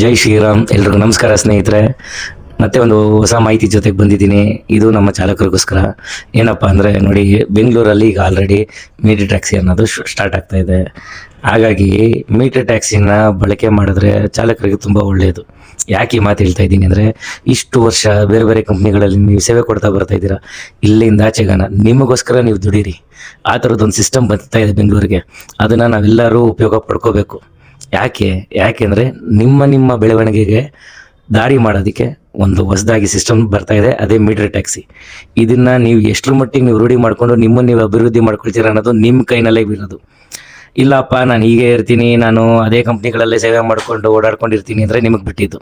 ಜೈ ಶ್ರೀರಾಮ್, ಎಲ್ರಿಗೂ ನಮಸ್ಕಾರ ಸ್ನೇಹಿತರೆ. ಮತ್ತೆ ಒಂದು ಹೊಸ ಮಾಹಿತಿ ಜೊತೆಗೆ ಬಂದಿದ್ದೀನಿ. ಇದು ನಮ್ಮ ಚಾಲಕರಿಗೋಸ್ಕರ. ಏನಪ್ಪ ಅಂದರೆ, ನೋಡಿ, ಬೆಂಗಳೂರಲ್ಲಿ ಈಗ ಆಲ್ರೆಡಿ ಮೀಟರ್ ಟ್ಯಾಕ್ಸಿ ಅನ್ನೋದು ಸ್ಟಾರ್ಟ್ ಆಗ್ತಾ ಇದೆ. ಹಾಗಾಗಿ ಮೀಟರ್ ಟ್ಯಾಕ್ಸಿನ ಬಳಕೆ ಮಾಡಿದ್ರೆ ಚಾಲಕರಿಗೆ ತುಂಬ ಒಳ್ಳೆಯದು ಯಾಕೆ ಈ ಮಾತು ಹೇಳ್ತಾ ಇದ್ದೀನಿ ಅಂದರೆ, ಇಷ್ಟು ವರ್ಷ ಬೇರೆ ಬೇರೆ ಕಂಪ್ನಿಗಳಲ್ಲಿ ನೀವು ಸೇವೆ ಕೊಡ್ತಾ ಬರ್ತಾ ಇದ್ದೀರಾ, ಇಲ್ಲಿಂದ ಆಚೆಗಾನ ನಿಮಗೋಸ್ಕರ ನೀವು ದುಡೀರಿ. ಆ ಥರದ್ದೊಂದು ಸಿಸ್ಟಮ್ ಬರ್ತಾ ಇದೆ ಬೆಂಗಳೂರಿಗೆ. ಅದನ್ನು ನಾವೆಲ್ಲರೂ ಉಪಯೋಗ ಪಡ್ಕೋಬೇಕು. ಯಾಕೆ ಯಾಕೆಂದರೆ ನಿಮ್ಮ ನಿಮ್ಮ ಬೆಳವಣಿಗೆಗೆ ದಾರಿ ಮಾಡೋದಕ್ಕೆ ಒಂದು ಹೊಸದಾಗಿ ಸಿಸ್ಟಮ್ ಬರ್ತಾ ಇದೆ, ಅದೇ ಮೀಟರ್ ಟ್ಯಾಕ್ಸಿ. ಇದನ್ನ ನೀವು ಎಷ್ಟರ ಮಟ್ಟಿಗೆ ನೀವು ರೂಢಿ ಮಾಡಿಕೊಂಡು ನಿಮ್ಮನ್ನು ನೀವು ಅಭಿವೃದ್ಧಿ ಮಾಡ್ಕೊಳ್ತೀರ ಅನ್ನೋದು ನಿಮ್ಮ ಕೈನಲ್ಲೇ ಬೀರೋದು ಇಲ್ಲಪ್ಪ, ನಾನು ಹೀಗೆ ಇರ್ತೀನಿ, ನಾನು ಅದೇ ಕಂಪ್ನಿಗಳಲ್ಲೇ ಸೇವೆ ಮಾಡಿಕೊಂಡು ಓಡಾಡ್ಕೊಂಡಿರ್ತೀನಿ ಅಂದರೆ ನಿಮಗೆ ಬಿಟ್ಟಿದ್ದು.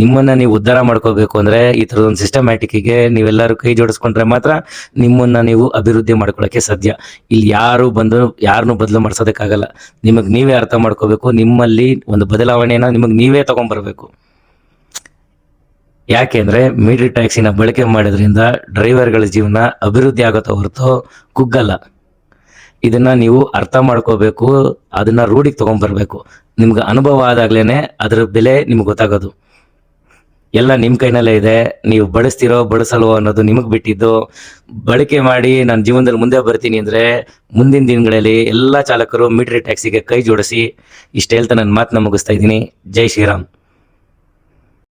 ನಿಮ್ಮನ್ನು ನೀವು ಉದ್ಧಾರ ಮಾಡ್ಕೋಬೇಕು ಅಂದರೆ ಈ ಥರದೊಂದು ಸಿಸ್ಟಮ್ಯಾಟಿಕ್ಕಿಗೆ ನೀವೆಲ್ಲರೂ ಕೈ ಜೋಡಿಸ್ಕೊಂಡ್ರೆ ಮಾತ್ರ ನಿಮ್ಮನ್ನು ನೀವು ಅಭಿವೃದ್ಧಿ ಮಾಡ್ಕೊಳ್ಳೋಕ್ಕೆ ಸಾಧ್ಯ. ಇಲ್ಲಿ ಯಾರು ಬಂದು ಯಾರನ್ನು ಬದಲು ಮಾಡಿಸೋದಕ್ಕಾಗಲ್ಲ. ನಿಮಗೆ ನೀವೇ ಅರ್ಥ ಮಾಡ್ಕೋಬೇಕು, ನಿಮ್ಮಲ್ಲಿ ಒಂದು ಬದಲಾವಣೆಯನ್ನು ನಿಮಗೆ ನೀವೇ ತಗೊಂಡ್ಬರ್ಬೇಕು. ಯಾಕೆಂದ್ರೆ ಮೀಟರ್ ಟ್ಯಾಕ್ಸಿನ ಬಳಕೆ ಮಾಡೋದ್ರಿಂದ ಡ್ರೈವರ್ಗಳ ಜೀವನ ಅಭಿವೃದ್ಧಿ ಆಗುತ್ತೋ ಹೊರತು ಕುಗ್ಗಲ್ಲ. ಇದನ್ನ ನೀವು ಅರ್ಥ ಮಾಡ್ಕೋಬೇಕು, ಅದನ್ನ ರೂಢಿಗೆ ತಗೊಂಡ್ಬರ್ಬೇಕು ನಿಮ್ಗೆ ಅನುಭವ ಆದಾಗ್ಲೇನೆ ಅದ್ರ ಬೆಲೆ ನಿಮ್ಗೆ ಗೊತ್ತಾಗೋದು. ಎಲ್ಲ ನಿಮ್ಮ ಕೈನಲ್ಲೇ ಇದೆ, ನೀವು ಬಳಸ್ತಿರೋ, ಬಳಸಲ್ವೋ ಅನ್ನೋದು ನಿಮಗೆ ಬಿಟ್ಟಿದ್ದು. ಬಳಕೆ ಮಾಡಿ ನಾನು ಜೀವನದಲ್ಲಿ ಮುಂದೆ ಬರ್ತೀನಿ ಅಂದರೆ ಮುಂದಿನ ದಿನಗಳಲ್ಲಿ ಎಲ್ಲ ಚಾಲಕರು ಮೀಟರ್ ಟ್ಯಾಕ್ಸಿಗೆ ಕೈ ಜೋಡಿಸಿ ಇಷ್ಟು ಹೇಳ್ತಾ ನನ್ನ ಮಾತನ್ನ ಮುಗಿಸ್ತಾ ಇದ್ದೀನಿ. ಜೈ ಶ್ರೀರಾಮ್.